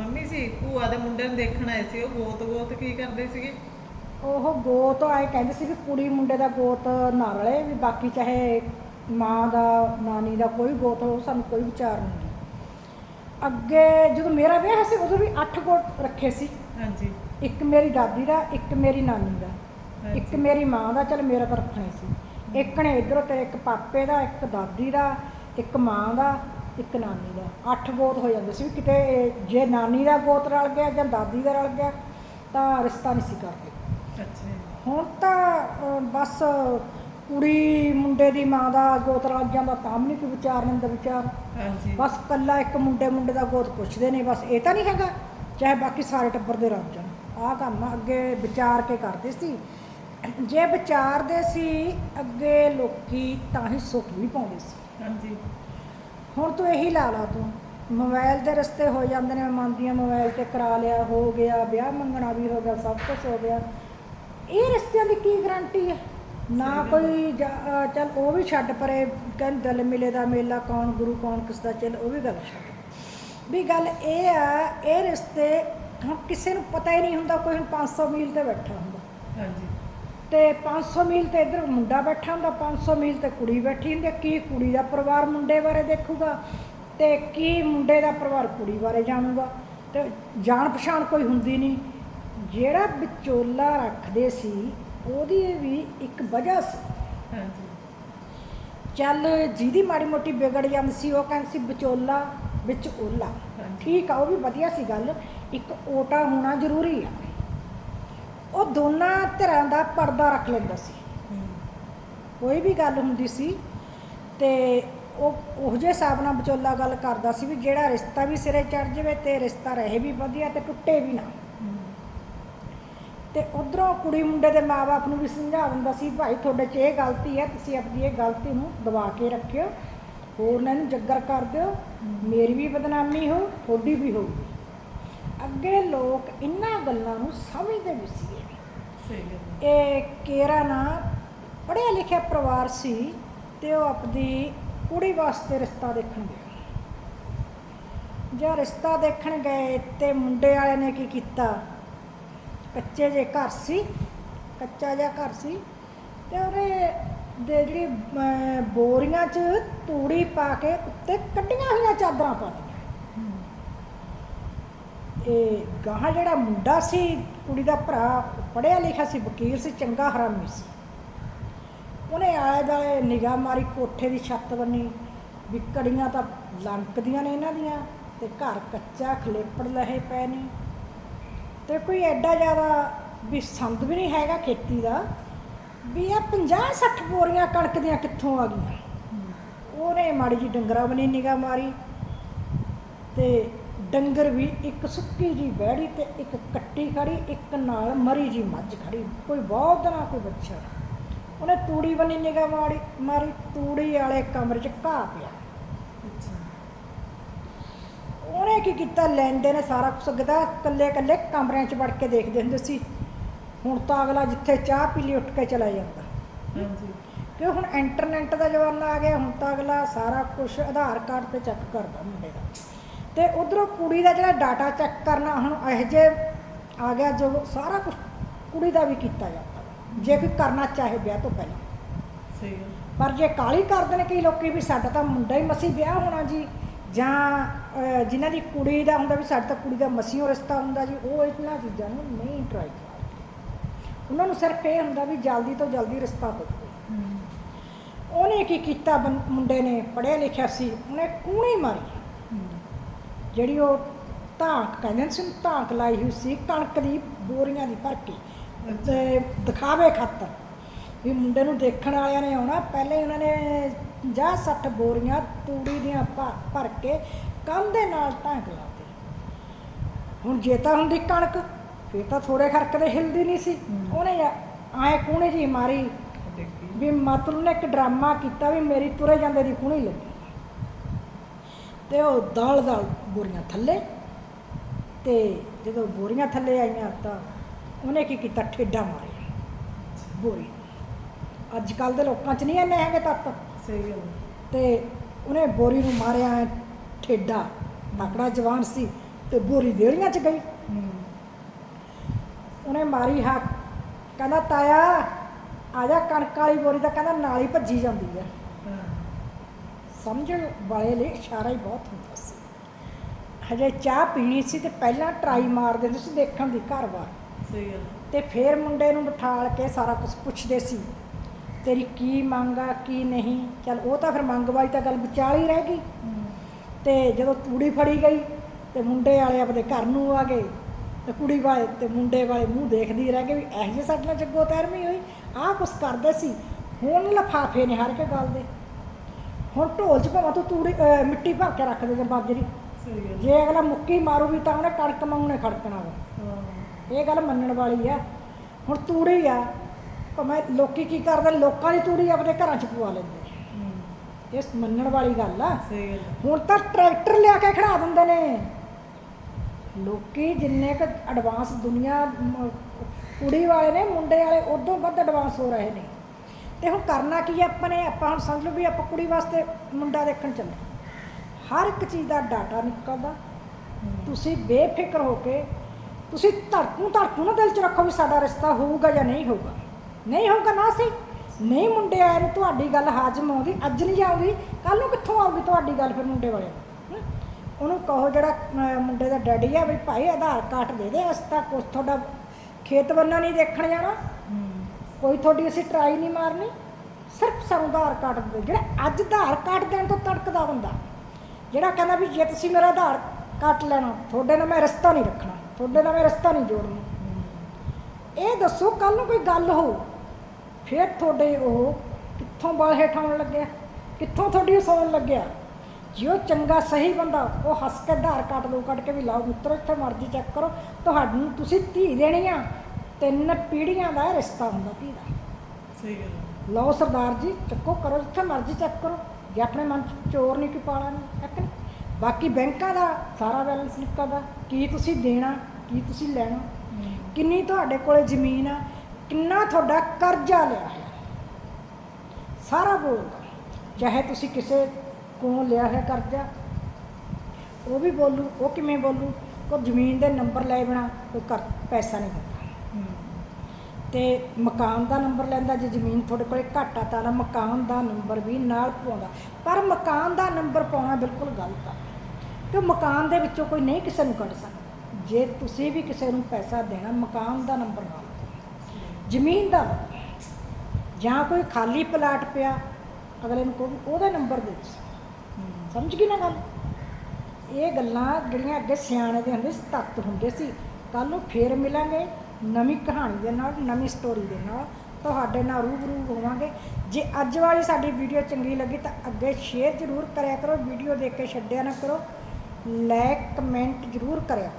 Mummy ਸੀ ਭੂਆ ਦੇ ਮੁੰਡੇ ਨੂੰ ਦੇਖਣ ਆਏ ਸੀ ਉਹ ਗੋਤ ਗੋਤ ਕੀ ਕਰਦੇ ਸੀਗੇ? ਉਹ ਗੋਤ ਆਏ ਕਹਿੰਦੇ ਸੀ ਵੀ ਕੁੜੀ ਮੁੰਡੇ ਦਾ ਗੋਤ ਨਾ ਰਲੇ ਵੀ ਬਾਕੀ ਚਾਹੇ ਮਾਂ ਦਾ ਨਾਨੀ ਦਾ ਕੋਈ ਗੋਤ ਹੋ ਸਾਨੂੰ ਕੋਈ ਵਿਚਾਰ ਨਹੀਂ ਅੱਗੇ ਜਦੋਂ ਮੇਰਾ ਵਿਆਹ ਸੀ ਉਦੋਂ ਵੀ 8 ਗੋਤ ਰੱਖੇ ਸੀ। ਹਾਂਜੀ। ਇੱਕ ਮੇਰੀ ਦਾਦੀ ਦਾ ਇੱਕ ਮੇਰੀ ਨਾਨੀ ਦਾ ਇੱਕ। ਮੇਰੀ ਮਾਂ ਦਾ ਚਲ ਮੇਰਾ ਤਾਂ ਰੱਖਣੇ ਸੀ। ਇੱਕ ਨੇ ਇਧਰੋਂ ਤੇ ਇੱਕ ਪਾਪੇ ਦਾ ਇੱਕ ਦਾਦੀ ਦਾ ਇੱਕ ਮਾਂ ਦਾ ਇੱਕ ਨਾਨੀ ਦਾ ਅੱਠ ਗੋਤ ਹੋ ਜਾਂਦੇ ਸੀ ਕਿਤੇ ਜੇ ਨਾਨੀ ਦਾ ਗੋਤ ਰਲ ਗਿਆ ਜਾਂ ਦਾਦੀ ਦਾ ਰਲ ਗਿਆ ਤਾਂ ਰਿਸ਼ਤਾ ਨਹੀਂ ਸੀ ਕਰਦੇ। ਅੱਛਾ। ਹੁਣ ਤਾਂ ਬਸ ਕੁੜੀ ਮੁੰਡੇ ਦੀ ਮਾਂ ਦਾ ਗੋਤ ਰਲ ਜਾਂਦਾ ਤਾਂ ਵੀ ਨਹੀਂ ਕੋਈ ਵਿਚਾਰ ਨਹੀਂ ਦਾ ਵਿਚਾਰ। ਹਾਂਜੀ। ਬਸ ਕੱਲਾ ਇੱਕ ਮੁੰਡੇ ਮੁੰਡੇ ਦਾ ਗੋਤ ਪੁੱਛਦੇ ਨੇ ਬਸ ਇਹ ਤਾਂ ਨਹੀਂ ਹੈਗਾ ਚਾਹੇ ਬਾਕੀ ਸਾਰੇ ਟੱਬਰ ਦੇ ਰਲ ਜਾਣ। ਆਹ ਕੰਮ ਅੱਗੇ ਵਿਚਾਰ ਕੇ ਕਰਦੇ ਸੀ। ਜੇ ਵਿਚਾਰਦੇ ਸੀ ਅੱਗੇ ਲੋਕੀ ਤਾਂ ਹੀ ਸੁੱਖ ਵੀ ਪਾਉਂਦੇ ਸੀ। ਹਾਂਜੀ। ਹੁਣ ਤੂੰ ਇਹੀ ਲਾ ਲਾ ਤੂੰ। ਮੋਬਾਈਲ ਦੇ ਰਸਤੇ ਹੋ ਜਾਂਦੇ ਨੇ ਮੰਨਦੀਆਂ ਮੋਬਾਈਲ ਤੇ ਕਰਾ ਲਿਆ ਹੋ ਗਿਆ ਵਿਆਹ ਮੰਗਣਾ ਵੀ ਹੋ ਗਿਆ ਸਭ ਕੁਝ ਹੋ ਗਿਆ। ਇਹ ਰਸਤਿਆਂ ਦੀ ਕੀ ਗਾਰੰਟੀ ਹੈ ਨਾ ਕੋਈ ਚੱਲ ਉਹ ਵੀ ਛੱਡ ਪਰੇ ਕਹਿੰਦੇ ਦਿਲ ਮਿਲੇ ਦਾ ਮੇਲਾ ਕੌਣ ਗੁਰੂ ਕੌਣ ਕਿਸ ਦਾ ਚੱਲ ਉਹ ਵੀ ਗੱਲ ਛੱਡ। ਵੀ ਗੱਲ ਇਹ ਆ ਇਹ ਰਿਸ਼ਤੇ ਹੁਣ ਕਿਸੇ ਨੂੰ ਪਤਾ ਹੀ ਨਹੀਂ ਹੁੰਦਾ ਕੋਈ ਹੁਣ 500 ਮੀਲ ਤੇ ਬੈਠਾ ਹੁੰਦਾ। ਹਾਂਜੀ। ਤੇ 500 ਮੀਲ ਤੇ ਇੱਧਰ ਮੁੰਡਾ ਬੈਠਾ ਹੁੰਦਾ 500 ਮੀਲ ਤੇ ਕੁੜੀ ਬੈਠੀ ਹੁੰਦੀ। ਕੀ ਕੁੜੀ ਦਾ ਪਰਿਵਾਰ ਮੁੰਡੇ ਬਾਰੇ ਦੇਖੂਗਾ ਤੇ ਕੀ ਮੁੰਡੇ ਦਾ ਪਰਿਵਾਰ ਕੁੜੀ ਬਾਰੇ ਜਾਣੂਗਾ ਤੇ ਜਾਣ ਪਛਾਣ ਕੋਈ ਹੁੰਦੀ ਨਹੀਂ ਜਿਹੜਾ ਵਿਚੋਲਾ ਰੱਖਦੇ ਸੀ ਉਹਦੀ ਵੀ ਇੱਕ ਵਜ੍ਹਾ ਸੀ ਹਾਂਜੀ ਚੱਲ ਜਿਹਦੀ ਮਾੜੀ ਮੋਟੀ ਵਿਗੜ ਜਾਂਦੀ ਸੀ ਉਹ ਕਹਿੰਦੇ ਸੀ ਵਿਚੋਲਾ ਵਿੱਚ ਓਲਾ। ਠੀਕ ਆ ਉਹ ਵੀ ਵਧੀਆ ਸੀ ਗੱਲ ਇੱਕ ਓਟਾ ਹੋਣਾ ਜ਼ਰੂਰੀ ਆ ਉਹ ਦੋਨਾਂ ਧਿਰਾਂ ਦਾ ਪਰਦਾ ਰੱਖ ਲੈਂਦਾ ਸੀ। ਕੋਈ ਵੀ ਗੱਲ ਹੁੰਦੀ ਸੀ ਤੇ ਉਹ ਉਹ ਜਿਹੇ ਹਿਸਾਬ ਨਾਲ ਵਿਚੋਲਾ ਗੱਲ ਕਰਦਾ ਸੀ ਵੀ ਜਿਹੜਾ ਰਿਸ਼ਤਾ ਵੀ ਸਿਰੇ ਚੜ ਜਾਵੇ ਤੇ ਰਿਸ਼ਤਾ ਰਹੇ ਵੀ ਵਧੀਆ ਤੇ ਟੁੱਟੇ ਵੀ ਨਾ। ਹਮ, ਤੇ ਉਧਰੋਂ ਕੁੜੀ ਮੁੰਡੇ ਦੇ ਮਾਪੇ ਨੂੰ ਵੀ ਸਮਝਾ ਦਿੰਦਾ ਸੀ ਭਾਈ ਤੁਹਾਡੇ 'ਚ ਇਹ ਗਲਤੀ ਹੈ ਤੁਸੀਂ ਆਪਣੀ ਇਹ ਗਲਤੀ ਨੂੰ ਦਬਾ ਕੇ ਰੱਖਿਓ। ਹੋਰ ਨਾ ਨੂੰ ਜੱਗਰ ਕਰ ਦਿਓ। ਮੇਰੀ ਵੀ ਬਦਨਾਮੀ ਹੋ ਤੁਹਾਡੀ ਵੀ ਹੋਊਗੀ। ਅੱਗੇ ਲੋਕ ਇਹਨਾਂ ਗੱਲਾਂ ਨੂੰ ਸਮਝਦੇ ਵੀ ਸੀ ਸਹੀ ਗੱਲ ਇਹ ਕੇਰਾ ਨਾ ਪੜ੍ਹਿਆ ਲਿਖਿਆ ਪਰਿਵਾਰ ਸੀ ਤੇ ਉਹ ਆਪਦੀ ਕੁੜੀ ਵਾਸਤੇ ਰਿਸ਼ਤਾ ਦੇਖਣ ਗਏ ਜੇ ਰਿਸ਼ਤਾ ਦੇਖਣ ਗਏ ਤੇ ਮੁੰਡੇ ਵਾਲੇ ਨੇ ਕੀ ਕੀਤਾ? ਕੱਚੇ ਜੇ ਘਰ ਸੀ ਕੱਚਾ ਜਿਹਾ ਘਰ ਸੀ ਤੇ ਉਹਦੇ ਦੇ ਜਿਹੜੀ ਅਮ, ਬੋਰੀਆਂ 'ਚ ਤੂੜੀ ਪਾ ਕੇ ਉੱਤੇ ਕੱਢੀਆਂ ਹੋਈਆਂ ਚਾਦਰਾਂ ਪਾ ਦਿੱਤੀਆਂ। ਇਹ ਗਾਹਾਂ ਜਿਹੜਾ ਮੁੰਡਾ ਸੀ, ਕੁੜੀ ਦਾ ਭਰਾ ਪੜਿਆ ਲਿਖਿਆ ਸੀ, ਵਕੀਲ ਸੀ, ਚੰਗਾ ਹਰਾਮੀ ਸੀ। ਉਹਨੇ ਆਲੇ ਦੁਆਲੇ ਨਿਗਾਹ ਮਾਰੀ, ਕੋਠੇ ਦੀ ਛੱਤ ਬੰਨੀ, ਵੀ ਕੜੀਆਂ ਤਾਂ ਲੰਕਦੀਆਂ ਨੇ ਇਹਨਾਂ ਦੀਆਂ, ਤੇ ਘਰ ਕੱਚਾ ਖਲੇਪੜ ਲਹੇ ਪਏ ਨੇ। ਤੇ ਕੋਈ ਐਡਾ ਜ਼ਿਆਦਾ ਵੀ ਸੰਦ ਵੀ ਨਹੀਂ ਹੈਗਾ ਖੇਤੀ ਦਾ, ਵੀ ਇਹ 50 60 ਬੋਰੀਆਂ ਕਣਕ ਦੀਆਂ ਕਿੱਥੋਂ ਆ ਗਈਆਂ। ਉਹਨੇ ਮਾੜੀ ਜੀ ਡੰਗਰਾਂ ਬਣੀ ਨਿਗਾਹ ਮਾਰੀ, ਤੇ ਡੰਗਰ ਵੀ ਇੱਕ ਸੁੱਕੀ ਜੀ ਬਹਿੜੀ ਤੇ ਇੱਕ ਕੱਟੀ ਖੜੀ ਇੱਕ ਨਾਲ ਮਰੀ ਜੀ ਮੱਝ ਖੜੀ। ਕੋਈ ਬਹੁਤ ਨਾ ਕੋਈ ਬੱਚਾ। ਉਹਨੇ ਤੂੜੀ ਬਣੀ ਨਿਗਾਹ ਮਾਰੀ ਮਾਰੀ ਤੂੜੀ ਵਾਲੇ ਕਮਰੇ 'ਚ ਘਾਹ ਪਿਆ। ਉਹਨੇ ਕੀ ਕੀਤਾ? ਲੈਂਦੇ ਨੇ ਸਾਰਾ ਕੁਝ ਗਦਾ ਕੱਲੇ ਕੱਲੇ ਕਮਰਿਆਂ 'ਚ ਵੜ ਕੇ ਦੇਖਦੇ ਹੁੰਦੇ ਸੀ। ਹੁਣ ਤਾਂ ਅਗਲਾ ਜਿੱਥੇ ਚਾਹ ਪੀ ਲਈ ਉੱਠ ਕੇ ਚਲਾ ਜਾਂਦਾ। ਹਾਂਜੀ। ਕਿ ਹੁਣ ਇੰਟਰਨੈਟ ਦਾ ਜ਼ਮਾਨਾ ਆ ਗਿਆ। ਹੁਣ ਤਾਂ ਅਗਲਾ ਸਾਰਾ ਕੁਝ ਆਧਾਰ ਕਾਰਡ ਤੇ ਚੈੱਕ ਕਰਦਾ ਮੁੰਡੇ ਦਾ। ਤੇ ਉਧਰੋਂ ਕੁੜੀ ਦਾ ਜਿਹੜਾ ਡਾਟਾ ਚੈੱਕ ਕਰਨਾ ਹੁਣ ਇਹੋ ਜੇ ਆ ਗਿਆ ਜੋ ਸਾਰਾ ਕੁਝ ਕੁੜੀ ਦਾ ਵੀ ਕੀਤਾ ਜਾਂਦਾ ਜੇ ਕੋਈ ਕਰਨਾ ਚਾਹੇ ਵਿਆਹ ਤੋਂ ਪਹਿਲਾਂ। ਸਹੀ ਪਰ ਜੇ ਕਾਲੀ ਕਰਦੇ ਨੇ ਕਈ ਲੋਕੀ ਵੀ ਸਾਡਾ ਤਾਂ ਮੁੰਡਾ ਹੀ ਮਸੀ ਵਿਆਹ ਹੋਣਾ ਜੀ ਜਾਂ ਜਿਨ੍ਹਾਂ ਦੀ ਕੁੜੀ ਦਾ ਹੁੰਦਾ ਵੀ ਸਾਡਾ ਤਾਂ ਕੁੜੀ ਦਾ ਮਸੀਹੋਂ ਰਿਸ਼ਤਾ ਹੁੰਦਾ ਜੀ ਉਹ ਇਹਨਾਂ ਚੀਜ਼ਾਂ ਨੂੰ ਨਹੀਂ ਟਰਾਈ ਕਰਦੇ। ਉਹਨਾਂ ਨੂੰ ਸਿਰਫ ਇਹ ਹੁੰਦਾ ਵੀ ਜਲਦੀ ਤੋਂ ਜਲਦੀ ਰਿਸ਼ਤਾ ਹੋ। ਜਾਵੇ ਉਹਨੇ ਕੀ ਕੀਤਾ ਮੁੰਡੇ ਨੇ ਪੜ੍ਹਿਆ ਲਿਖਿਆ ਸੀ ਉਹਨੇ ਕੂਣੀ ਮਾਰੀ। ਜਿਹੜੀ ਉਹ ਧਾਕ ਕਹਿੰਦੇ ਸੀ ਧਾਕ ਲਾਈ ਹੋਈ ਸੀ ਕਣਕ ਦੀ ਬੋਰੀਆਂ ਦੀ ਭਰ ਕੇ ਤੇ ਦਿਖਾਵੇ ਖਾਤਰ ਵੀ ਮੁੰਡੇ ਨੂੰ ਦੇਖਣ ਵਾਲਿਆਂ ਨੇ ਆਉਣਾ ਪਹਿਲੇ ਉਹਨਾਂ ਨੇ ਜਾਂ 60 ਬੋਰੀਆਂ ਤੂੜੀ ਦੀਆਂ ਭਰ ਕੇ ਕੰਧ ਦੇ ਨਾਲ ਢਾਂਕ ਲਾਤੇ ਹੁਣ ਜੇ ਤਾਂ ਹੁੰਦੀ ਕਣਕ ਫੇਰ ਤਾਂ ਥੋੜੇ ਖਰਕ ਦੇ ਹਿਲਦੀ ਨਹੀਂ ਸੀ। ਉਹਨੇ ਆਏ ਕੂਣੀ ਜੀ ਮਾਰੀ ਵੀ ਮਤਲਬ ਨੇ ਇੱਕ ਡਰਾਮਾ ਕੀਤਾ ਵੀ ਮੇਰੀ ਤੁਰੇ ਜਾਂਦੇ ਦੀ ਕੁਣੀ ਲੱਗੀ। ਤੇ ਉਹ ਦਲ ਦਲ ਬੋਰੀਆਂ ਥੱਲੇ ਤੇ ਜਦੋਂ ਬੋਰੀਆਂ ਥੱਲੇ ਆਈਆਂ ਤਾਂ ਉਹਨੇ ਕੀ ਕੀਤਾ? ਠੇਡਾ ਮਾਰਿਆ। ਬੋਰੀ। ਅੱਜ ਕੱਲ ਦੇ ਲੋਕਾਂ 'ਚ ਨਹੀਂ ਇੰਨੇ ਹੈਗੇ ਤੱਤ। ਸਹੀ ਗੱਲ। ਤੇ ਉਹਨੇ ਬੋਰੀ ਨੂੰ ਮਾਰਿਆ ਠੇਡਾ। ਤਕੜਾ ਜਵਾਨ ਸੀ ਤੇ ਬੋਰੀ ਦੇੜੀਆਂ 'ਚ ਗਈ। ਉਹਨੇ ਮਾਰੀ ਹੱਕ ਕਹਿੰਦਾ ਤਾਇਆ ਆ ਜਾ ਕਣਕ ਵਾਲੀ ਬੋਰੀ ਤਾਂ ਕਹਿੰਦਾ ਨਾਲ ਹੀ ਭੱਜੀ ਜਾਂਦੀ ਹਾਂ। ਸਮਝਣ ਵਾਲੇ ਲਈ ਇਸ਼ਾਰਾ ਹੀ ਬਹੁਤ ਹੁੰਦਾ ਸੀ। ਹਜੇ ਚਾਹ ਪੀਣੀ ਸੀ ਤੇ ਪਹਿਲਾਂ ਟਰਾਈ ਮਾਰ ਦਿੰਦੇ ਸੀ ਦੇਖਣ ਦੀ ਘਰ ਬਾਰ ਸਹੀ ਗੱਲ। ਤੇ ਫਿਰ ਮੁੰਡੇ ਨੂੰ ਬਿਠਾਲ ਕੇ ਸਾਰਾ ਕੁਝ ਪੁੱਛਦੇ ਸੀ ਤੇਰੀ ਕੀ ਮੰਗ ਆ ਕੀ ਨਹੀਂ? ਚਲ ਉਹ ਤਾਂ ਫਿਰ ਮੰਗ ਵਾਲੀ ਤਾਂ ਗੱਲ ਵਿਚਾਲ ਹੀ ਰਹਿ ਗਈ। ਤੇ ਜਦੋਂ ਤੂੜੀ ਫੜੀ ਗਈ ਤੇ ਮੁੰਡੇ ਵਾਲੇ ਆਪਦੇ ਘਰ ਨੂੰ ਆ ਗਏ। ਤੇ ਕੁੜੀ ਵਾਲੇ ਤੇ ਮੁੰਡੇ ਵਾਲੇ ਮੂੰਹ ਦੇਖਦੀ ਰਹਿ ਗਏ ਵੀ ਇਹੋ ਜਿਹੇ ਸਾਡੇ ਨਾਲ ਜੱਗੋ ਤੈਰਮੀ ਹੋਈ। ਆਹ ਕੁਛ ਕਰਦੇ ਸੀ। ਹੁਣ ਲਫਾਫੇ ਨੇ ਹਰ ਕੇ ਗੱਲ ਦੇ। ਹੁਣ ਢੋਲ 'ਚ ਭਾਵੇਂ ਤੂੰ ਤੂੜੀ ਅਹ ਮਿੱਟੀ ਭਰ ਕੇ ਰੱਖ ਦੇ ਜਾਂ ਬਾਜਰੀ ਸਹੀ ਗੱਲ। ਜੇ ਅਗਲਾ ਮੁੱਕੀ ਮਾਰੂ ਵੀ ਤਾਂ ਉਹਨੇ ਕਣਕ ਮੰਗਣੇ ਖੜਕਣਾ ਵਾ। ਹਾਂ। ਇਹ ਗੱਲ ਮੰਨਣ ਵਾਲੀ ਆ। ਹੁਣ ਤੂੜੀ ਆ ਭਾਵੇਂ ਲੋਕੀ ਕੀ ਕਰਦੇ ਲੋਕਾਂ ਦੀ ਤੂੜੀ ਆਪਣੇ ਘਰਾਂ 'ਚ ਪਵਾ ਲੈਂਦੇ ਹੂੰ। ਇਹ ਮੰਨਣ ਵਾਲੀ ਗੱਲ ਆ। ਸਹੀ ਗੱਲ ਹੁਣ ਤਾਂ ਟਰੈਕਟਰ ਲਿਆ ਕੇ ਖੜਾ ਦਿੰਦੇ ਨੇ। ਲੋਕੀ ਜਿੰਨੇ ਕ ਐਡਵਾਂਸ ਦੁਨੀਆ ਮ- ਕੁੜੀ ਵਾਲੇ ਨੇ ਮੁੰਡੇ ਵਾਲੇ ਉਦੋਂ ਵੱਧ ਐਡਵਾਂਸ ਹੋ ਰਹੇ ਨੇ। ਤੇ ਹੁਣ ਕਰਨਾ ਕੀ ਹੈ ਆਪਾਂ ਨੇ, ਆਪਾਂ ਹੁਣ ਸਮਝ ਲਓ ਵੀ ਆਪਾਂ ਕੁੜੀ ਵਾਸਤੇ ਮੁੰਡਾ ਦੇਖਣ ਚੱਲੇ। ਹਰ ਇੱਕ ਚੀਜ਼ ਦਾ ਡਾਟਾ ਨਿਕਲਦਾ। ਤੁਸੀਂ ਬੇਫਿਕਰ ਹੋ ਕੇ, ਤੁਸੀਂ ਧੜਕੂ ਧੜਕੂ ਨਾ ਦਿਲ 'ਚ ਰੱਖੋ ਵੀ ਸਾਡਾ ਰਿਸ਼ਤਾ ਹੋਊਗਾ ਜਾਂ ਨਹੀਂ ਹੋਊਗਾ। ਨਹੀਂ ਹੋਊਗਾ ਨਾ ਸੀ। ਨਹੀਂ ਮੁੰਡੇ ਆਏ ਨੂੰ ਤੁਹਾਡੀ ਗੱਲ ਹਾਜ਼ਮ ਆਉਂਦੀ, ਅੱਜ ਨਹੀਂ ਆਉਂਦੀ ਕੱਲ ਨੂੰ ਕਿੱਥੋਂ ਆਊਗੀ ਤੁਹਾਡੀ ਗੱਲ ਫਿਰ ਮੁੰਡੇ ਵਾਲੇ ਉਹਨੂੰ ਕਹੋ ਜਿਹੜਾ ਮੁੰਡੇ ਦਾ ਡੈਡੀ ਆ ਵੀ ਭਾਈ, ਆਧਾਰ ਕਾਰਡ ਦੇ ਦੇ, ਅਸੀਂ ਤਾਂ ਕੁਛ ਤੁਹਾਡਾ ਖੇਤ ਬੰਨਾ ਨਹੀਂ ਦੇਖਣ ਜਾਣਾ। ਕੋਈ ਤੁਹਾਡੀ ਅਸੀਂ ਟਰਾਈ ਨਹੀਂ ਮਾਰਨੀ, ਸਿਰਫ ਸਾਨੂੰ ਆਧਾਰ ਕਾਰਡ ਦੇ ਜਿਹੜਾ ਅੱਜ ਆਧਾਰ ਕਾਰਡ ਦੇਣ ਤੋਂ ਤੜਕਦਾ ਹੁੰਦਾ ਜਿਹੜਾ ਕਹਿੰਦਾ ਵੀ ਜੇ ਤੁਸੀਂ ਮੇਰਾ ਆਧਾਰ ਕੱਟ ਲੈਣਾ, ਤੁਹਾਡੇ ਨਾਲ ਮੈਂ ਰਸਤਾ ਨਹੀਂ ਰੱਖਣਾ, ਤੁਹਾਡੇ ਨਾਲ ਮੈਂ ਰਸਤਾ ਨਹੀਂ ਜੋੜਨਾ। ਇਹ ਦੱਸੋ ਕੱਲ ਨੂੰ ਕੋਈ ਗੱਲ ਹੋ, ਫਿਰ ਤੁਹਾਡੇ ਉਹ ਕਿੱਥੋਂ ਬਾਲ ਹੇਠਾਉਣ ਲੱਗਿਆ, ਕਿੱਥੋਂ ਤੁਹਾਡੀ ਸੌਣ ਲੱਗਿਆ? ਜੇ ਉਹ ਚੰਗਾ ਸਹੀ ਬੰਦਾ, ਉਹ ਹੱਸ ਕੇ ਆਧਾਰ ਕਾਰਡ ਦੋ ਕੱਢ ਕੇ ਵੀ ਲਾਓ ਮਿੱਤਰੋ, ਇੱਥੇ ਮਰਜ਼ੀ ਚੈੱਕ ਕਰੋ। ਤੁਹਾਨੂੰ ਤੁਸੀਂ ਧੀ ਦੇਣੀ ਆ ਤਿੰਨ ਪੀੜ੍ਹੀਆਂ ਦਾ ਇਹ ਰਿਸ਼ਤਾ ਹੁੰਦਾ ਧੀ ਦਾ। ਸਹੀ ਗੱਲ ਹੈ। ਲਓ ਸਰਦਾਰ ਜੀ ਚੱਕੋ ਕਰੋ ਜਿੱਥੇ ਮਰਜ਼ੀ ਚੈੱਕ ਕਰੋ। ਜੇ ਆਪਣੇ ਮਨ 'ਚ ਚੋਰ ਨਹੀਂ ਕੋਈ ਪਾਲਾ ਨਹੀਂ ਕਿ ਨਹੀਂ? ਬਾਕੀ ਬੈਂਕਾਂ ਦਾ ਸਾਰਾ ਬੈਲੈਂਸ ਨਿਕਲਦਾ ਕੀ ਤੁਸੀਂ ਦੇਣਾ ਕੀ ਤੁਸੀਂ ਲੈਣਾ? ਕਿੰਨੀ ਤੁਹਾਡੇ ਕੋਲੇ ਜ਼ਮੀਨ ਆ ਕਿੰਨਾ ਤੁਹਾਡਾ ਕਰਜ਼ਾ ਲਿਆ ਹੈ ਸਾਰਾ ਬੋਲਦਾ। ਚਾਹੇ ਤੁਸੀਂ ਕਿਸੇ ਕੋਲੋਂ ਲਿਆ ਹੈ ਕਰਜ਼ਾ ਉਹ ਵੀ ਬੋਲੂ ਉਹ ਕਿਵੇਂ ਬੋਲੂ? ਕੋਈ ਜ਼ਮੀਨ ਦੇ ਨੰਬਰ ਲੈ ਬਣਾ ਕੋਈ ਕਰ ਪੈਸਾ ਨਹੀਂ ਦਿੰਦਾ ਤੇ ਮਕਾਨ ਦਾ ਨੰਬਰ ਲੈਂਦਾ, ਜੇ ਜ਼ਮੀਨ ਤੁਹਾਡੇ ਕੋਲੇ ਘੱਟ ਆ ਤਾਂ ਨਾ ਮਕਾਨ ਦਾ ਨੰਬਰ ਵੀ ਨਾਲ ਪਾਉਂਦਾ। ਪਰ ਮਕਾਨ ਦਾ ਨੰਬਰ ਪਾਉਣਾ ਬਿਲਕੁਲ ਗਲਤ ਆ ਕਿ ਮਕਾਨ ਦੇ ਵਿੱਚੋਂ ਕੋਈ ਨਹੀਂ ਕਿਸੇ ਨੂੰ ਕੱਢ ਸਕਦਾ। ਜੇ ਤੁਸੀਂ ਵੀ ਕਿਸੇ ਨੂੰ ਪੈਸਾ ਦੇਣਾ, ਮਕਾਨ ਦਾ ਨੰਬਰ ਨਾਲ ਜ਼ਮੀਨ ਦਾ ਜਾਂ ਕੋਈ ਖਾਲੀ ਪਲਾਟ ਪਿਆ, ਅਗਲੇ ਨੂੰ ਕਹੋ ਵੀ ਉਹਦਾ ਨੰਬਰ ਦੇ ਦਿਓ। ਸਮਝ ਗਈ ਨਾ ਗੱਲ? ਇਹ ਗੱਲਾਂ ਜਿਹੜੀਆਂ ਅੱਗੇ ਸਿਆਣੇ ਦੇ ਹੁੰਦੇ ਸੀ, ਤੱਤ ਹੁੰਦੇ ਸੀ ਕੱਲ ਨੂੰ ਫੇਰ ਮਿਲਾਂਗੇ। ਨਵੀਂ ਕਹਾਣੀ ਦੇ ਨਾਲ, ਨਵੀਂ ਸਟੋਰੀ ਦੇ ਨਾਲ ਤੁਹਾਡੇ ਨਾਲ ਰੂਬਰੂ ਹੋਵਾਂਗੇ। ਜੇ ਅੱਜ ਵਾਲੀ ਸਾਡੀ ਵੀਡੀਓ ਚੰਗੀ ਲੱਗੀ ਤਾਂ ਅੱਗੇ ਸ਼ੇਅਰ ਜ਼ਰੂਰ ਕਰਿਆ ਕਰੋ ਵੀਡੀਓ ਦੇਖ ਕੇ ਛੱਡਿਆ ਨਾ ਕਰੋ। ਲਾਈਕ ਕਮੈਂਟ ਜ਼ਰੂਰ ਕਰਿਆ